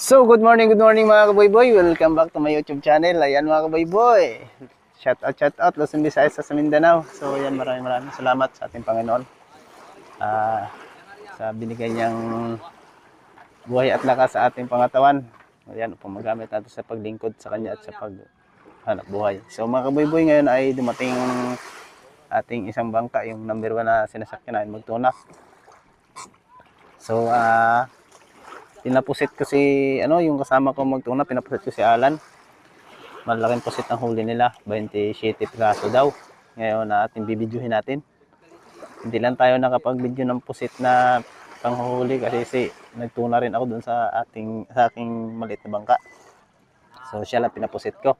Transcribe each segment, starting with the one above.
So, good morning, good morning mga kaboy-boy. Welcome back to my YouTube channel. Ayan mga kaboy-boy. Shout out, shout out, Luzon, Visayas sa Mindanao. So, ayan, maraming maraming salamat sa ating Panginoon. Ah, sa binigay niyang buhay at lakas sa ating pangatawan. Ayan, upang magamit natin sa paglingkod sa Kanya at sa paghanap buhay. So, mga kaboy-boy, ngayon ay dumating ating isang bangka, yung number one na sinasakyan namin magtunak. So, ah, pinapusit ko si ano yung kasama ko magtuna pinapusit ko si Alan. Malaking pusit ng huli nila 27 piraso daw. Ngayon na ating bibidyohin natin. Hindi lang tayo nakapag-video ng pusit na panghuli kasi si nagtuna rin ako dun sa ating sa aking maliit na bangka. So siya lang pinapusit ko.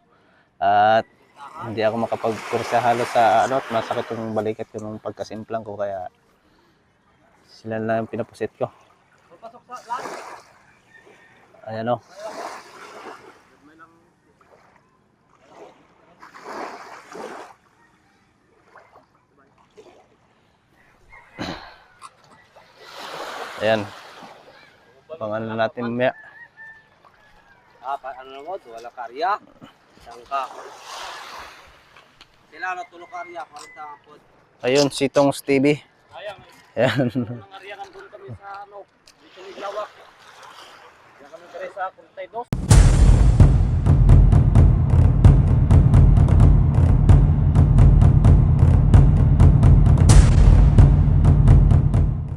At hindi ako makapag-kursa halos sa ano at masakit yung balikat ko nung pagkasimplang ko kaya sila lang yung pinapusit ko Ayan o. Ayan. Pangan na natin mamaya. Ah, ano mo, wala karya. Sangka. Sila na tulo karya. Ayun, sitong Stevie. Ayang, Ayan. ang karya kan doon kami sa ano, dito ni Lawak. Kaya kami kare sa Kuntay Dos.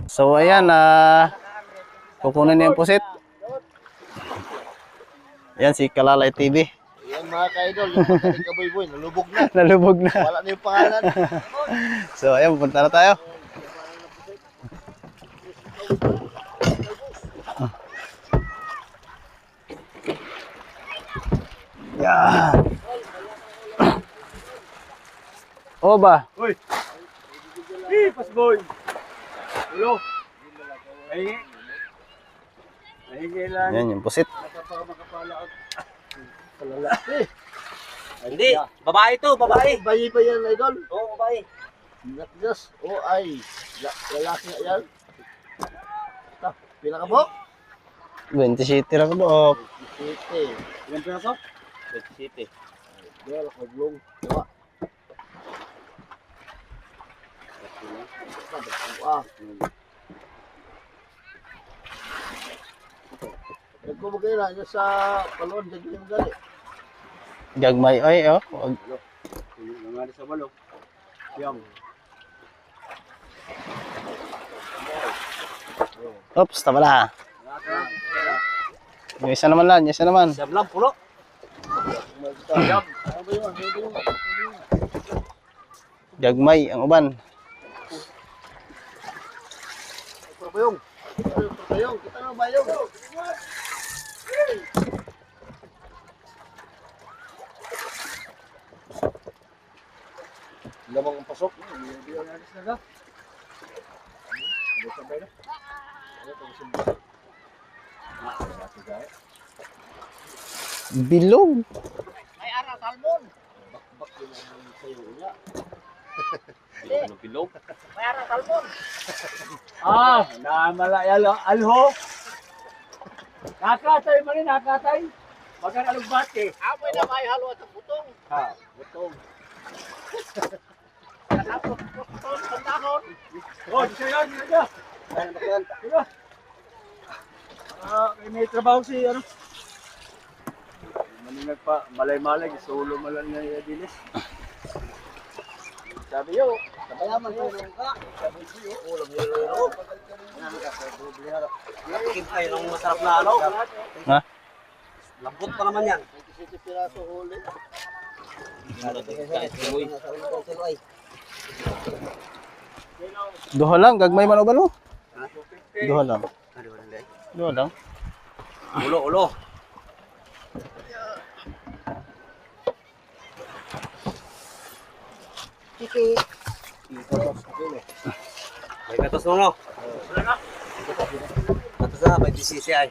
So ayan, ah kukunin niya yung pusit. Ayan si Kalalay TV. Yan mga ka-idol, yung kaboy-boy, nalubog na. Nalubog na. Wala na yung pangalan. So ayan, pupunta na tayo. Yan. O ba? Uy! Hey, pasboy! Ulo! Ay, ay, kailan. Yan yung pusit. Hindi, babae to, babae. Bayi ba yan, idol? Oo, babae. Just, oh ay, la- lalaki nga yan. Ta, pila ka po? 27 ra ka ba? City. Ilan pera to? City. Dala ka blong. Diba? Nagkumagay na sa palon, dyan yung gali. Gagmay ay oh. Wag- Nangali sa balok. Yang. Oops, tama na. Yung isa naman lang, yung isa naman. Lang, pulo. Gagmay ang uban. Ito ba yung? Ito ba yung? Kita na ba yung? Lamang ang pasok. Hindi ang alis na ga. Hindi. Ano? Bilog. Salmon. Bakbak yun ang sayo niya. Bilog? May araw, salmon. ah, namalaya lang. Alho. Nakatay mo rin, nakatay. Bagang alugbate. Amoy na may halo at butong. Ha, butong. Nakatong, butong, sandahon. Oh, di siya yan, di siya. Ay, nakiyan. Diba? Ah, may trabaho si ano. Maninag pa, malay-malay, solo malang na yung dilis. Sabi yo, Kabayaman ko yung ka. Sabi ko yung ulam yun. Yan ka, sa bubli harap. Kimpay ng masarap na ano. Ha? Lambot pa naman yan. 27 piraso huli. Duha lang, gagmay man uban mo. Duha lang. Duha lang. Ulo, ulo. Kiki. May katos mo no? Katos na, may DCC ay.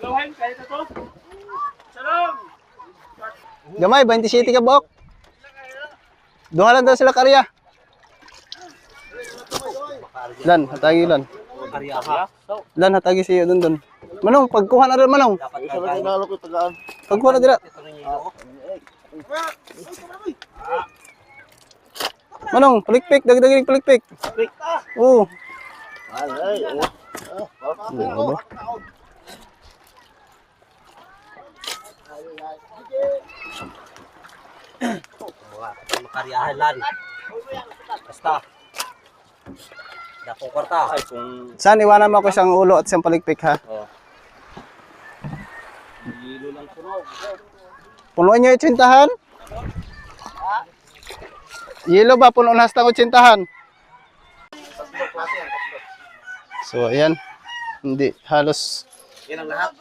Lohan, kaya to? Salam! Gamay, 27 ka bok. Duha lang daw sila karya. Lan, hatagi lan. Karyaha. Dan hatagi siyo dun dun. Manong, pagkuha na rin manong. Dapat kagano. ko tagaan. Pagkuha na dira. Manong, palikpik, dagdagig palikpik. Oo. Alay, oh. Ba? Makaryahan lan. Basta. Dako kwarta. Ay kung Saan iwanan mo ako isang ulo at isang palikpik ha? oh. Hilo lang sunog. Punuan nyo yung tsintahan? Yelo ba? Punuan hasta ko tsintahan? So, ayan. Hindi, halos. Yan ang lahat.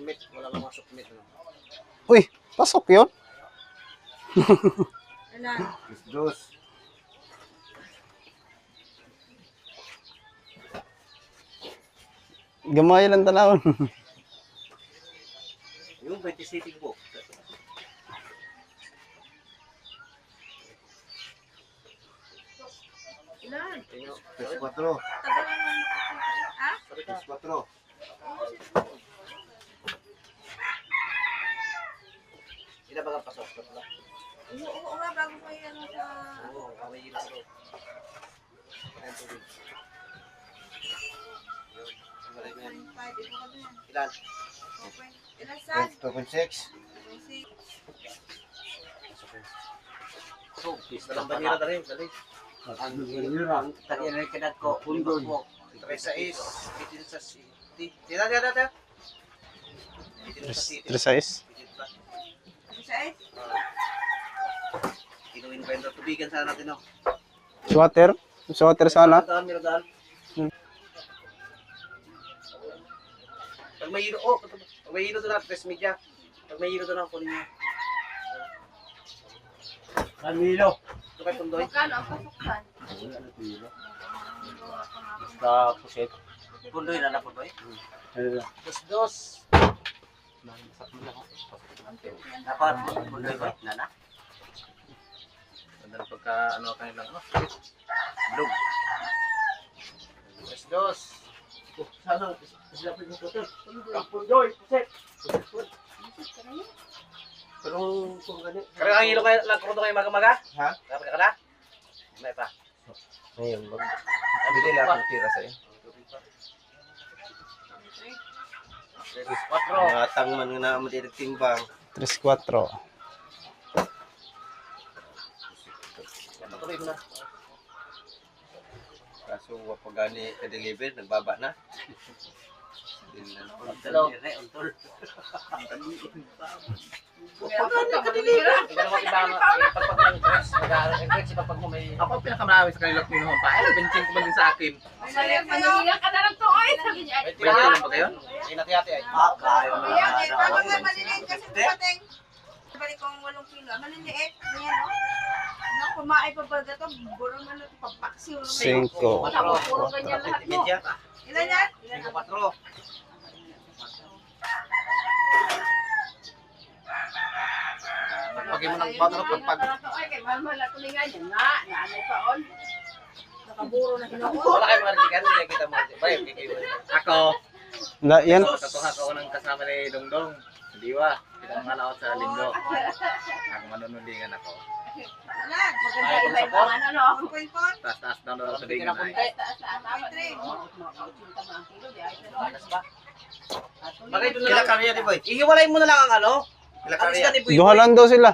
submit. Wala mga submit. No? Uy, pasok 'yon. yun. Dos. Gamay lang talawon. yung 27 po. Ilan? 4. Tagal lang. Ha? 4. Ina ba pasok ka pala? Oo nga, bago pa yan sa... Oo, kamay ilas ko. Ayan po din. Ilan? Ilan saan? 2.6. 2.6. So, dalang banira na rin, dali. Ang banira, tagyan na kinat ko, undo mo. 3.6, 18 sa city. Tira, tira, tira. 3.6 siya eh. Inuwin pa yung tubigan sana natin oh. Swatter? Swatter sana? Miradaan, miradaan. Hmm. Pag may hilo, oh, pag may hilo doon na, press media. Pag may hilo doon na, kunin niya. Kan may hilo? Tukay tundoy. Magkano ang pasuksan? Basta puset. Tundoy na na, tundoy? Hmm. Dos, dos. Dapat, Pundoy ba? Nana? Ganda ng pagka, ano, kanilang, ano? Blog. Dos, dos. Oh, sana, silapin mo ito. Ang Pundoy, pusit. Pero kung ganyan. Kaya ang hilo kayo, lang kung kayo maga-maga? Ha? Kapag ka na? May pa. Ngayon, mag... Bili lang ang tira sa'yo. Quatro. Mga tang man nga na mo na. Kaso wapag gani ka-deliver, nagbaba na. Hello. Ang. Ako pinakamarami sa kanila pinuhon pa. Ay, benching ko man din sa akin. Manila ka na lang to, oy! Sabi niya. Tira. lang ba kayo? Hinati-hati ay. Ah, kayo na. Ayan, paano nga maliliit kasi dumating? Balik ko ang walong kilo. Maliliit. Ayan, oh. Ano, kumain pa ba ito? Buro man ito, papaksiw. Cinco. Puro ganyan lahat mo. Ilan yan? Cinco, quatro. Pag mo ng quatro, pag pag... Ay, kay mama na tulingan yan. Na, na, ano pa on? Nakaburo na hinuon. Wala kayo mga ridikan. Hindi kita mo. Bayo, kikayo. Ako, La, yan. katuhak ako ng kasama ni Dongdong. Diwa, pinamangalaot sa linggo. Ako manunulingan ako. Maganda iba-iba ang ano. 1.4? Taas-taas daw daw sa Hindi bigyan na na. punta. Taas na, tama din. Malas ba? Bagay doon na lang. Ihiwalay mo na lang ang ano. Isda yan. ni Buy Duha lang daw sila.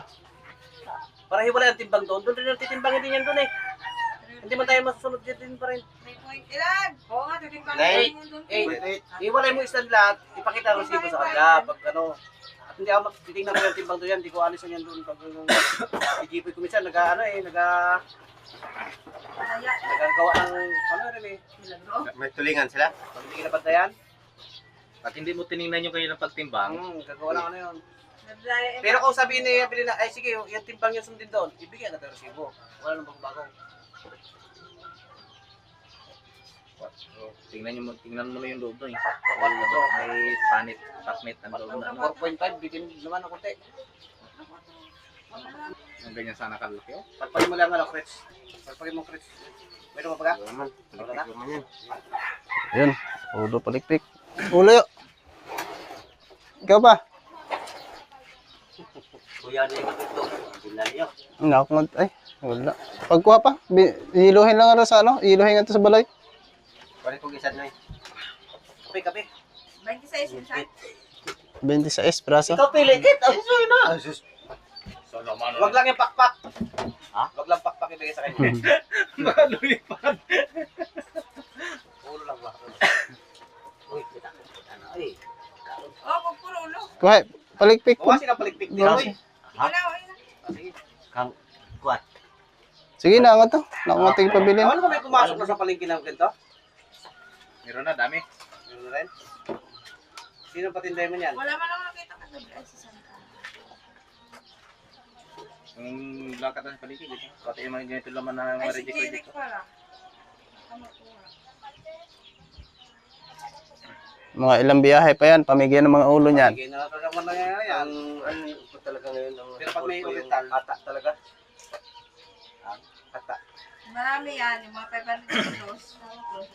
Para hiwalay ang timbang doon. Doon rin ang titimbangin din yan doon eh. Hindi man tayo masusunod din pa rin. 3 point. Ilan? Oo nga, titimbang Eight. mo doon. Eh, Wait, wait. Iwalay mo isang lahat, ipakita ang resibo sa kanila pag ano. At hindi ako magtitingnan ko yung timbang doon yan, hindi ko alisan yan doon pag yung ijipoy ko minsan, naga ano eh, naga Kaya, nagagawa ng ano rin eh. May tulingan sila. Pag hindi kinapatayan, Pag hindi mo tiningnan yung kayo ng pagtimbang, ang gagawa lang ano yun. Pero kung sabihin niya, bilhin na, ay sige, yung, yung timbang yung sundin doon, ibigay na tayo resibo. Wala nang bago. So, tingnan mo, tingnan mo na yung loob doon. Pakpak na doon. May panit, paknit ang loob na. ano. 4.5, bigyan naman ng konti. Ang ganyan sana kalaki. oh. Pagpagin mo lang ano, Krets. Pagpagin mo, Krets. Meron ka ba ka? Wala na. Yun. Ulo palikpik. Ulo. Ikaw ba? Kuya na yung ito. Bilan niyo. Nakakot. Ay, wala. Pagkuha pa. Iluhin lang nga sa ano. Iluhin nga sa balay. Balik kong isa na eh. Kape, kape. 26 minsan. 26 braso. Ikaw pili, Kit. Ang suyo na. So, naman. Wag lang yung pakpak. Ha? Wag lang pakpak ibigay sa kanya. Baka lumipad. Ulo lang ba? Uy, kita. Ano, ay. Oh, kung puro ulo. Kuha. Palikpik po. Bukas ka palikpik din. Bukas. Na, na. Sige. Kang, kuat. Sige na nga to. Nakangating pabilin. Ano ba may pumasok na sa palengke ng ganito? Meron na, dami. Meron rin? Sino patinday mo niyan? Wala man ako nakita kagabi ay sa Santa. Yung lakad na sa paligid. eh. Pati yung mga ganito laman na mga reject. Ano po? Mga ilang biyahe pa yan. Pamigyan ng mga ulo niyan. Sige, nakakagaman lang yan. ano ko talaga ngayon ang Pero pag may ko yung oriental, ata talaga. ata. Marami yan, yung mga 500 kilos.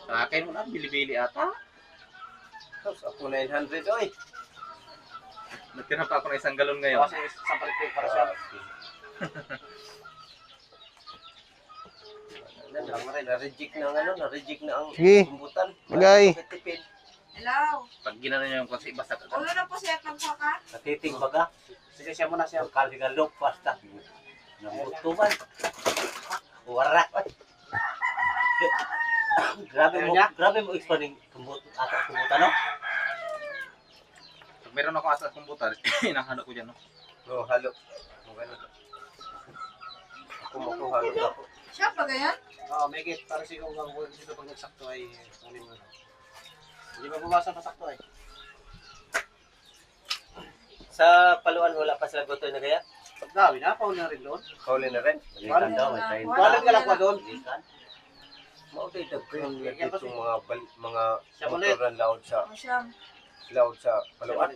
Sa akin, wala. Bili-bili ata. Tapos ako 900 oy. Nagtira pa ako ng isang galon ngayon. Kasi isang palikpik para siya. Na-reject na ang ano, na-reject na ang Sige. kumbutan. Bagay. Hello? Pag ginano niya yung kasi basta ka. Ulo na po siya nagkuha ka? Natiting baga. Sige, siya muna siya. Kaligalok pasta. Namutuban. Wara. grabe mo, niya? grabe mo explaining kumbut ata kumbutan no? Pag meron ako asa komputer, inahalo ko dyan. No? No, halo. Mo ganun. Ako mo ko halo ako. Siya pa ganyan? Oo, may git. Para siguro kung kung dito pag nagsakto ay kunin mo. Hindi ba bumasa pa sakto ay? Sa paluan wala pa sila gotoy na kaya? Pag dami na, pauna na rin doon. Kauli na rin. Wala. daw, may kain. Wala ka lang pa doon. Mao tay dagko yung Yan ba itong mga bal, mga Siya ulit. motor na loud sa O siya. loud sa paluan.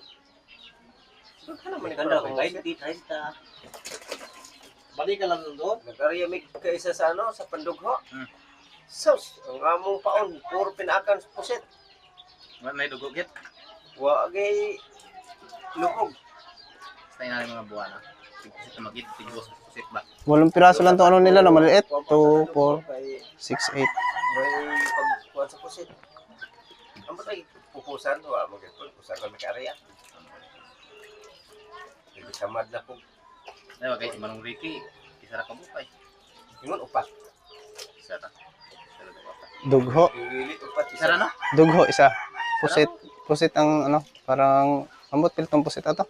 Ano Ganda ko guys, di ta. Balik ka lang doon. Nag-aryamig ka isa sa ano, sa pandugho. Hmm. Sus, ang among paon, puro pinakan sa pusit. Wala na yung dugugit. Wagay lukog. Basta namin mga buwan. Tigpusit na magit, tigbos, pusit ba? Walong piraso lang to ano nila no, maliit. 2, 4, Kay 6, 8. may pagkuhan sa pusit. Ang batay, pupusan, wa mo gito, pupusan kami ka area. Hindi samad na po. Ay, wag si Manong Ricky. Isa na kabukay. Ingon upat. Isa na. Isa na daw ata. Dugho. Gilit upat Isa na no? Dugho isa. Pusit. Pusit ang ano, parang ambot piltong pusit ato.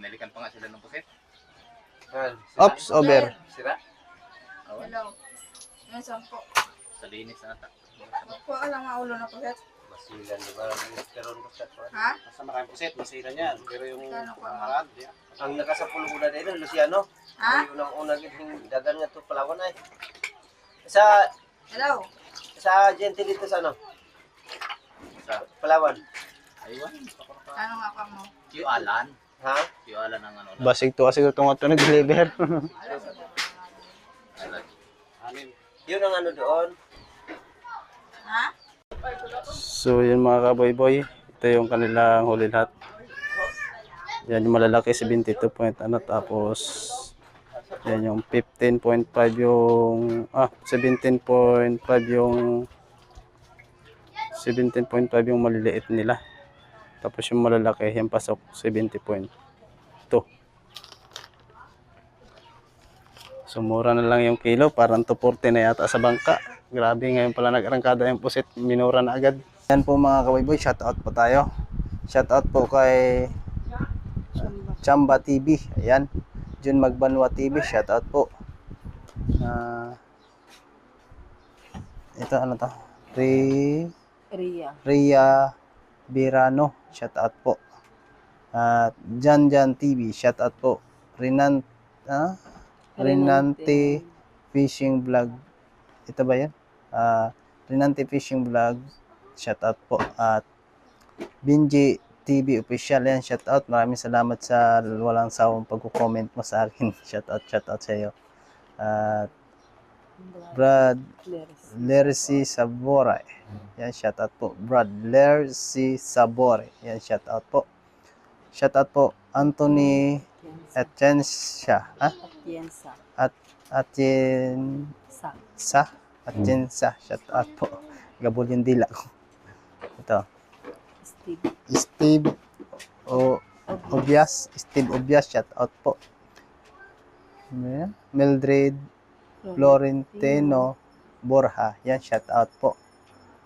Binalikan pa nga sila ng pusit. Han, Ops, over. Sira. Awan. Hello? Yan, sampo. Sa linis na ata. Magkuha ka lang mga ulo na po siya. Masilan, di ba? Karon ko sa kuwan. Ha? Basta maraming puset, masira niyan. Pero yung marad, di Ang nakasapulong una din, Luciano. Ha? Yung unang unang yung dagan nga to Palawan ay. Sa Hello? sa gente dito sa ano? Sa Palawan. aywan. Ano nga pa mo? Yung Alan. Ha? Alan ang ano. Basig to kasi itong ito nag-deliver. Anin. Yun ang ano doon. Ha? so yun mga kaboy-boy. Ito yung kanilang huli lahat. Yan yung malalaki 72 point ano tapos yan yung 15.5 yung ah 17.5 yung 17.5 yung maliliit nila. Tapos yung malalaki yung pasok 70.2. So mura na lang yung kilo, parang 240 na yata sa bangka. Grabe ngayon pala nag-arangkada yung pusit, minura na agad. Yan po mga kawiboy, shout out po tayo. Shout out po kay Chamba TV. Ayan. Jun Magbanwa TV, shout out po. Ah, ito ano to? Ri Ria. Ria Birano, shout out po. At Jan Jan TV, shout out po. Renan, ah? Renante Fishing Vlog. Ito ba yan? Ah, Renante Fishing Vlog, shout out po. At Binji TV Official, yan, shout out. Maraming salamat sa walang sawang pagko-comment mo sa akin. shout out, shout out sa iyo. At Brad Lercy Sabore. Yan, shout out po. Brad Lercy Sabore. Yan, shout out po. Shout out po. Anthony Atienza. Ha? Atienza. At Atien Sa. sa Atienza. Shout out po. Gabol yung dila ko. Ito. Steve. Steve o Obias. Steve Obias. Shout out po. Mildred Florentino Borja. Yan, shout out po.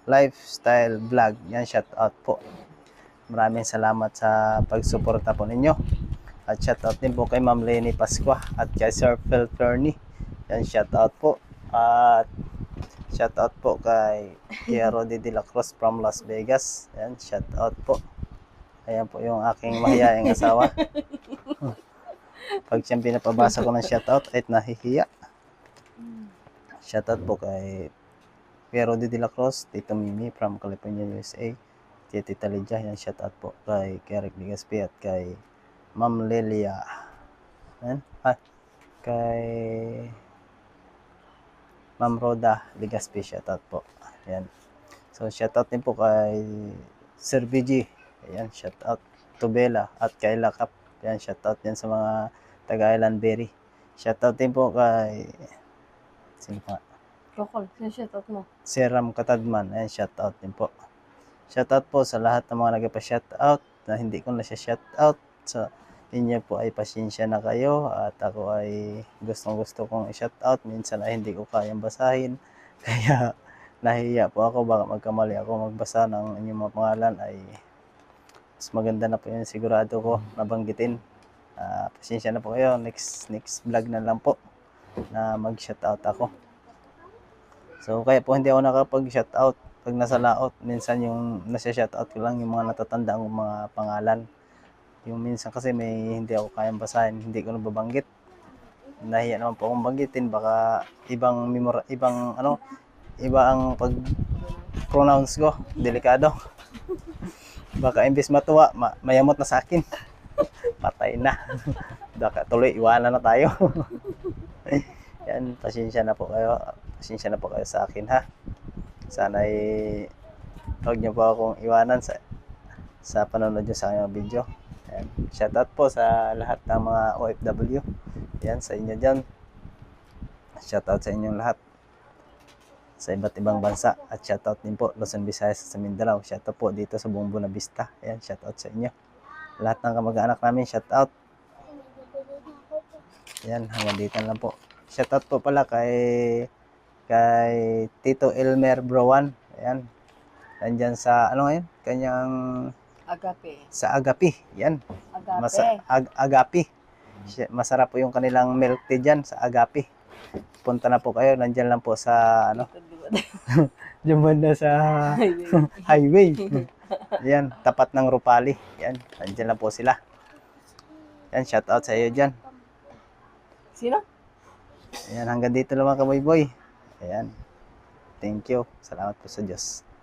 Lifestyle Vlog. Yan, shout out po. Maraming salamat sa pagsuporta po ninyo. At shout out din po kay Ma'am Lenny Pasqua at kay Sir Phil Fernie. Yan, shout out po. At shout out po kay Kuya Rodi de la Cruz from Las Vegas. Yan, shout out po. Ayan po yung aking mahihaing asawa. Pag siyang pinapabasa ko ng shout out, ay nahihiya. Shoutout po kay Kuya Rodi de la Cruz, Tito Mimi from California, USA. Tia Tita Lydia, yan shoutout po kay Kerek Ligaspi at kay Ma'am Lelia. Yan. Ah, kay Ma'am Roda Ligaspi, shoutout po. Yan. So, shoutout din po kay Sir BG. Ayan, shoutout to Bella at kay Lakap. Yan, shoutout yan sa mga taga-Island Berry. Shoutout din po kay Sino pa? Kokol, sinashoutout mo. Si Ram Katadman. Ayan, shoutout din po. Shoutout po sa lahat ng mga nagpa-shoutout na hindi ko na siya shoutout. So, inyo po ay pasensya na kayo at ako ay gustong gusto kong i-shoutout. Minsan ay hindi ko kayang basahin. Kaya nahiya po ako baka magkamali ako magbasa ng inyong mga pangalan ay mas maganda na po yun sigurado ko nabanggitin. Ah, pasensya na po kayo. Next next vlog na lang po na mag-shoutout ako. So, kaya po hindi ako nakapag-shoutout pag nasa laot. Minsan yung nasa-shoutout ko lang yung mga natatanda kong mga pangalan. Yung minsan kasi may hindi ako kayang basahin, hindi ko nababanggit. Nahiya naman po akong banggitin, baka ibang memora, ibang ano, iba ang pag pronounce ko, delikado. Baka imbis matuwa, ma- mayamot na sa akin. Patay na. Baka tuloy, iwanan na tayo. Yan, pasensya na po kayo. Pasensya na po kayo sa akin ha. Sana ay huwag niyo po akong iwanan sa sa panonood niyo sa mga video. Yan. Shoutout po sa lahat ng mga OFW. Yan, sa inyo dyan. Shoutout sa inyong lahat sa iba't ibang bansa at shoutout din po Luzon, Visayas sa Mindanao. Shoutout po dito sa buong Buena Vista. Yan, shoutout sa inyo. Lahat ng kamag-anak namin, shoutout. Yan, hanggang dito lang po. Shoutout po pala kay kay Tito Elmer Browan. Ayan. Nandyan sa, ano ngayon? Kanyang, Agape. sa Agapi. Yan. Agape. Masa, ag, Agapi. Masarap po yung kanilang milk tea dyan sa Agapi. Punta na po kayo. Nandyan lang po sa, ano, dyan na sa highway. Yan, tapat ng Rupali. Yan, nandyan lang po sila. Yan, shout out sa iyo dyan. Sino? Ayan, hanggang dito lang mga kaboy-boy. Ayan. Thank you. Salamat po sa Diyos.